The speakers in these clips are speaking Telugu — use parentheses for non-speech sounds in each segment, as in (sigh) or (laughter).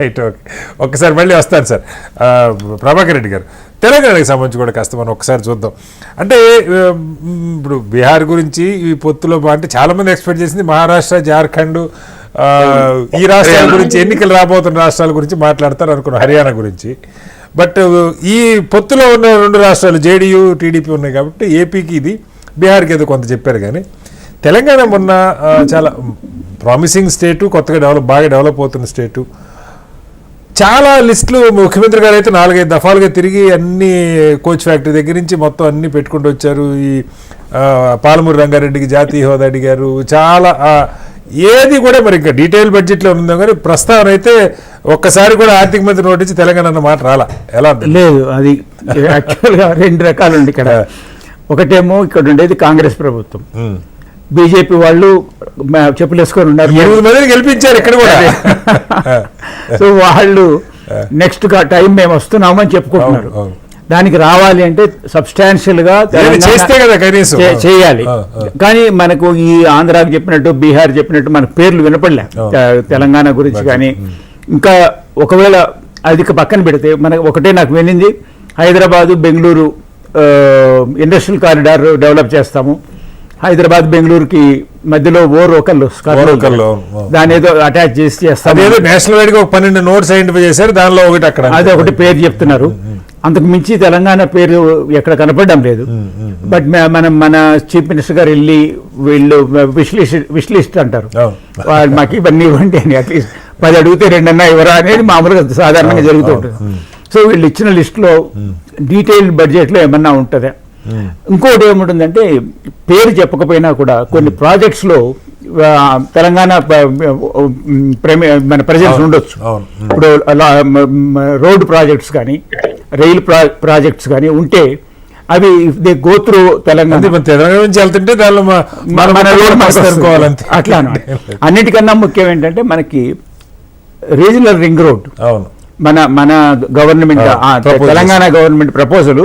రైట్ ఓకే ఒక్కసారి మళ్ళీ వస్తాను సార్. ప్రభాకర్ రెడ్డి గారు తెలంగాణకి సంబంధించి కూడా కాస్త మనం ఒకసారి చూద్దాం. అంటే ఇప్పుడు బీహార్ గురించి ఈ పొత్తులో అంటే చాలా మంది ఎక్స్పెక్ట్ చేసింది మహారాష్ట్ర జార్ఖండ్ ఈ రాష్ట్రాల గురించి ఎన్నికలు రాబోతున్న రాష్ట్రాల గురించి మాట్లాడతారు అనుకున్నాం హర్యానా గురించి. బట్ ఈ పొత్తులో ఉన్న రెండు రాష్ట్రాలు జేడీయూ టీడీపీ ఉన్నాయి కాబట్టి ఏపీకి ఇది బీహార్కి ఏదో కొంత చెప్పారు కానీ తెలంగాణ మొన్న చాలా ప్రామిసింగ్ స్టేటు కొత్తగా డెవలప్ బాగా డెవలప్ అవుతున్న స్టేటు చాలా లిస్టులు ముఖ్యమంత్రి గారు అయితే నాలుగైదు దఫాలుగా తిరిగి అన్ని కోచ్ ఫ్యాక్టరీ దగ్గర నుంచి మొత్తం అన్ని పెట్టుకుంటూ వచ్చారు. ఈ పాలమూరు రంగారెడ్డికి జాతీయ హోదా అడిగారు. చాలా ఏది కూడా మరి ఇంకా డీటెయిల్ బడ్జెట్లో ఉందో కానీ ప్రస్తావన అయితే ఒక్కసారి కూడా ఆర్థిక మంత్రి నోటించి తెలంగాణ అన్న మాట రాలా. ఎలా? లేదు అది యాక్చువల్గా రెండు రకాలు ఉంది ఇక్కడ. ఒకటేమో ఇక్కడ ఉండేది కాంగ్రెస్ ప్రభుత్వం. బీజేపీ వాళ్ళు చెప్పులు వేసుకొని ఉన్నారు. గెలిపించారు ఇక్కడ కూడా. సో వాళ్ళు నెక్స్ట్ టైం మేము వస్తున్నామని చెప్పుకుంటున్నారు. దానికి రావాలి అంటే సబ్స్టాన్షియల్గా చేయాలి. కానీ మనకు ఈ ఆంధ్రాకి చెప్పినట్టు బీహార్ చెప్పినట్టు మన పేర్లు వినపడలే. తెలంగాణ గురించి కానీ. ఇంకా ఒకవేళ అది పక్కన పెడితే మనకు ఒకటే నాకు వినింది. Hyderabad Bengaluru industrial corridor develop చేస్తాము. హైదరాబాద్ బెంగళూరుకి మధ్యలో ఓ అవును. దాని ఏదో అటాచ్ చేసి అదేదో నేషనల్ వైడ్ ఒక పన్నెండు నోట్స్ ఐడెంటిఫై చేశారు దానిలో ఒకటి అక్కడ అది ఒకటి పేరు చెప్తున్నారు. అంతకు మించి తెలంగాణ పేరు ఎక్కడ కనపడడం లేదు. బట్ మనం మన చీఫ్ మినిస్టర్ గారు వెళ్ళి వీళ్ళు విష్ లిస్ట్ అంటారు. వాళ్ళు మాకు ఇవన్నీ ఇవ్వండి అని అట్లీస్ట్ పది అడిగితే రెండన్నా ఇవ్వరా అనేది మామూలుగా సాధారణంగా జరుగుతుంటుంది సో వీళ్ళు ఇచ్చిన లిస్టులో డీటెయిల్డ్ బడ్జెట్లో ఏమన్నా ఉంటుందా? ఇంకోటి ఏముంటుందంటే పేరు చెప్పకపోయినా కూడా కొన్ని ప్రాజెక్ట్స్లో తెలంగాణ మన ప్రజెన్స్ ఉండొచ్చు. ఇప్పుడు రోడ్ ప్రాజెక్ట్స్ కానీ రైలు ప్రా- ప్రాజెక్ట్స్ కానీ ఉంటే అవి they go through Telangana Telangana నుంచి వెళ్తుంటే దానిలో అట్లా అన్నిటికన్నా ముఖ్యం ఏంటంటే మనకి రీజనల్ రింగ్ రోడ్ మన మన గవర్నమెంట్. తెలంగాణ గవర్నమెంట్ ప్రపోజల్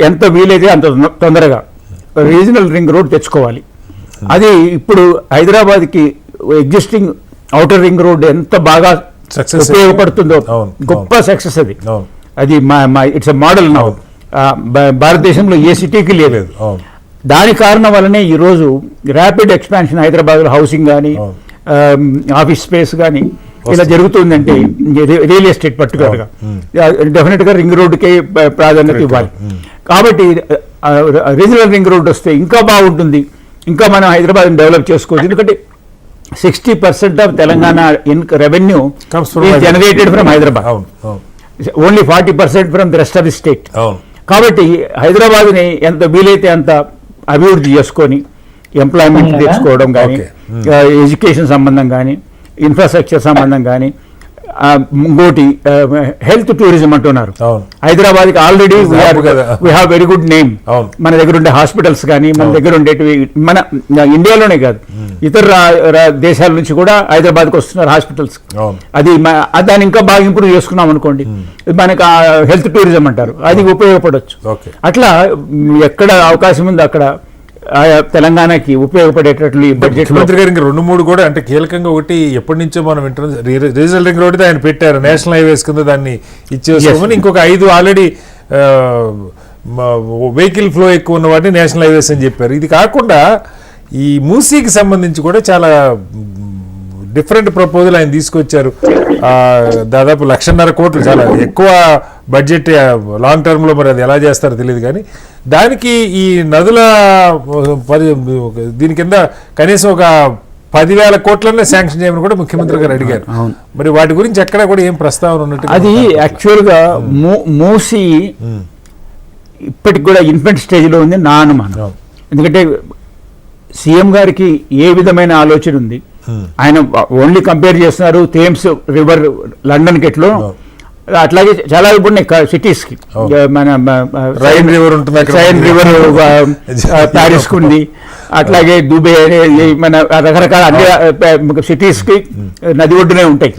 ఎంత వీలైతే అంత తొంద- తొందరగా రీజనల్ రింగ్ రోడ్ తెచ్చుకోవాలి. అది ఇప్పుడు హైదరాబాద్కి ఎగ్జిస్టింగ్ అవుటర్ రింగ్ రోడ్ ఎంత బాగా Success. ఉపయోగపడుతుందో గొప్ప సక్సెస్ అది. అది మా ఇట్స్ మోడల్ నౌ భారతదేశంలో ఏ సిటీకి లేదు. దాని కారణం వల్లనే ఈరోజు ర్యాపిడ్ ఎక్స్పాన్షన్ హైదరాబాద్లో హౌసింగ్ కానీ. ఆఫీస్ స్పేస్ కానీ ఇలా జరుగుతుందంటే రియల్ ఎస్టేట్ పర్టికులర్గా. డెఫినెట్గా రింగ్ రోడ్డుకే ప్రాధాన్యత ఇవ్వాలి. కాబట్టి రీజనల్ రింగ్ రోడ్ వస్తే ఇంకా బాగుంటుంది. ఇంకా మనం హైదరాబాద్ డెవలప్ చేసుకోవచ్చు. ఎందుకంటే sixty percent of Telangana in revenue. Generated from Hyderabad only forty percent from the rest of the state కాబట్టి హైదరాబాద్ని ఎంత వీలైతే అంత అభివృద్ధి చేసుకొని ఎంప్లాయ్మెంట్ తెచ్చుకోవడం కానీ. ఎడ్యుకేషన్ సంబంధం కానీ ఇన్ఫ్రాస్ట్రక్చర్ సంబంధం కానీ ఇంకోటి హెల్త్ టూరిజం అంటున్నారు. హైదరాబాద్కి already. We have very good name. మన దగ్గర ఉండే హాస్పిటల్స్ కానీ మన దగ్గర ఉండేటివి మన ఇండియాలోనే కాదు. ఇతర దేశాల నుంచి కూడా హైదరాబాద్కి వస్తున్నారు హాస్పిటల్స్. అది దాన్ని ఇంకా బాగా ఇంప్రూవ్ చేసుకున్నాం అనుకోండి. మనకి హెల్త్ టూరిజం అంటారు. అది ఉపయోగపడవచ్చు అట్లా ఎక్కడ అవకాశం ఉందో అక్కడ తెలంగాణకి ఉపయోగపడేటట్లు ఈ బడ్జెట్ ముఖ్యమంత్రి గారు ఇంకా రెండు మూడు కూడా అంటే కీలకంగా ఒకటి ఎప్పటి నుంచో మనం వింటున్నాం రీ- రీజనల్ రింగ్ రోడ్ ఆయన పెట్టారు. నేషనల్ హైవేస్ కింద దాన్ని ఇచ్చేసుకోమని ఇంకొక ఐదు ఆల్రెడీ వెహికల్ ఫ్లో ఎక్కువ ఉన్న వాటిని నేషనల్ హైవేస్ అని చెప్పారు. ఇది కాకుండా ఈ మూసీకి సంబంధించి కూడా చాలా డిఫరెంట్ ప్రపోజల్ ఆయన తీసుకొచ్చారు. దాదాపు లక్షన్నర కోట్లు చాలా. ఎక్కువ బడ్జెట్ లాంగ్ టర్మ్లో మరి అది ఎలా చేస్తారో తెలియదు కానీ దానికి ఈ నదుల పరి దీని కింద కనీసం ఒక పదివేల కోట్లనే శాంక్షన్ చేయమని కూడా ముఖ్యమంత్రి గారు అడిగారు. మరి వాటి గురించి ఎక్కడ కూడా ఏం ప్రస్తావన ఉన్నట్టు అది యాక్చువల్గా మూసి ఇప్పటికి కూడా ఇన్ఫెంట్ స్టేజ్లో ఉంది నా అనుమానం. ఎందుకంటే సీఎం గారికి ఏ విధమైన ఆలోచన ఉంది? ఆయన ఓన్లీ కంపేర్ చేస్తున్నారు థేమ్స్ రివర్ లండన్ కెట్లో అట్లాగే చాలా ఇప్పుడు సిటీస్కి అవును. మన రైన్ రివర్ ఉంటుంది. రైన్ రివర్ ప్యారిస్ ఉంది. అట్లాగే ఈ మన రకరకాల అన్ని సిటీస్కి నది ఒడ్డునే ఉంటాయి.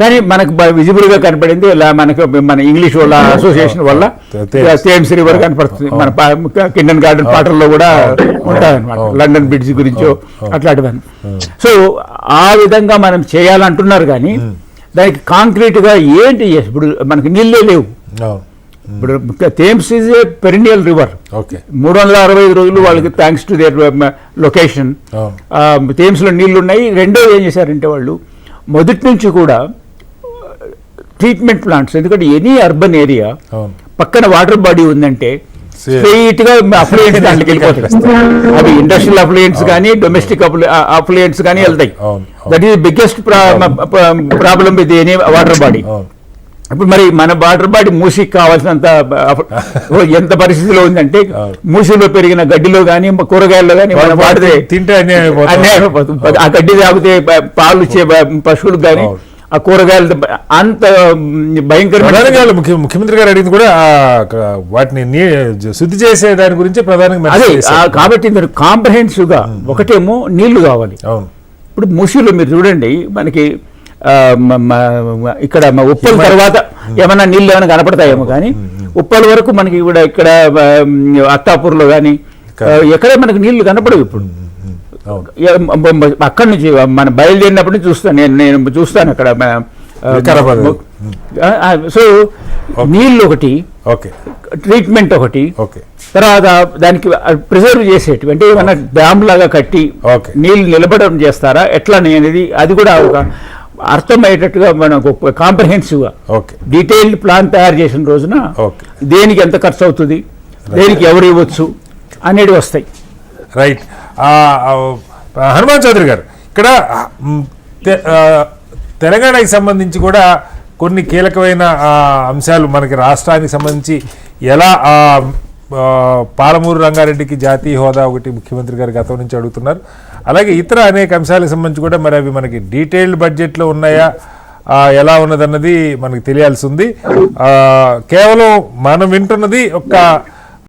కానీ మనకు విజిబుల్గా కనపడింది ఇలా మనకు మన ఇంగ్లీష్ వాళ్ళ అసోసియేషన్ వల్ల. థేమ్స్ రివర్ కనపడుతుంది. మన కిండన్ గార్డెన్ పాటల్లో కూడా ఉంటాయి అనమాట అవును. లండన్ బ్రిడ్జ్ గురించో అట్లాంటివన్నీ. సో ఆ విధంగా మనం చేయాలంటున్నారు కానీ దానికి కాంక్రీట్గా ఏంటి? ఇప్పుడు మనకి నీళ్ళే లేవు. ఇప్పుడు Thames is a perennial river. Okay. మూడు వందల అరవై ఐదు రోజులు వాళ్ళకి థ్యాంక్స్ టు దేర్ లొకేషన్ థేమ్స్లో నీళ్ళు ఉన్నాయి రెండోది ఏం చేశారంటే వాళ్ళు మొదటి నుంచి కూడా ట్రీట్మెంట్ ప్లాంట్స్ ఎందుకంటే ఎనీ అర్బన్ ఏరియా పక్కన వాటర్ బాడీ ఉందంటే. స్ట్రైట్గా అఫ్లుయెంట్స్ దాంట్లోకి వెళ్ళిపోతాయి. అవి ఇండస్ట్రియల్ అఫ్లుయెంట్స్ కానీ డొమెస్టిక్ అఫ్లుయెంట్స్ కానీ వెళ్తాయి. That is biggest problem with any water body ఇప్పుడు మరి మన వాటర్ బాడీ మూసికి కావాల్సినంత (laughs) ఎంత పరిస్థితిలో ఉందంటే అవును. మూసిలో పెరిగిన గడ్డిలో కానీ కూరగాయల్లో కానీ మనం వాడితే తింటే అయిపోతుంది. ఆ గడ్డి తాగితే పాలు ఇచ్చే పశువులకు కానీ అవును. ఆ కూరగాయలు అంత భయంకరమైన ముఖ్యమంత్రి గారు అడిగింది కూడా వాటిని శుద్ధి చేసే దాని గురించి ప్రధానంగా అదే. కాబట్టి మీరు కాంప్రహెన్సివ్గా ఒకటేమో నీళ్ళు కావాలి. అవును. ఇప్పుడు ముషిలో మీరు చూడండి మనకి ఇక్కడ ఉప్పల్ తర్వాత ఏమైనా నీళ్ళు ఏమైనా కనపడతాయేమో కానీ ఉప్పల్ వరకు మనకి కూడా ఇక్కడ అత్తాపూర్లో కానీ ఎక్కడ మనకి నీళ్ళు కనపడవు ఇప్పుడు. అక్కడి నుంచి మన బయలుదేరినప్పటి నుంచి చూస్తాను నేను నేను చూస్తాను అక్కడ సో నీళ్ళు ఒకటి ఓకే. ట్రీట్మెంట్ ఒకటి ఓకే. తర్వాత దానికి ప్రిజర్వ్ చేసేటివి అంటే ఏమన్నా డ్యామ్ లాగా కట్టి. నీళ్ళు నిలబడడం చేస్తారా? ఎట్లా అనేది అది కూడా ఒక అర్థమయ్యేటట్టుగా మనకు కాంప్రహెన్సివ్గా. ఓకే. డీటెయిల్డ్ ప్లాన్ తయారు చేసిన రోజున ఓకే. దేనికి ఎంత ఖర్చు అవుతుంది దేనికి ఎవరు ఇవ్వచ్చు? అనేవి వస్తాయి. రైట్. హనుమాన్ చౌదరి గారు ఇక్కడ తెలంగాణకి సంబంధించి కూడా కొన్ని కీలకమైన అంశాలు మనకి రాష్ట్రానికి సంబంధించి ఎలా పాలమూరు రంగారెడ్డికి జాతీయ హోదా ఒకటి ముఖ్యమంత్రి గారు గతం నుంచి అడుగుతున్నారు. అలాగే ఇతర అనేక అంశాలకు సంబంధించి కూడా మరి అవి మనకి డీటెయిల్డ్ బడ్జెట్లో ఉన్నాయా ఎలా ఉన్నదన్నది మనకి తెలియాల్సి ఉంది. కేవలం మనం వింటున్నది ఒక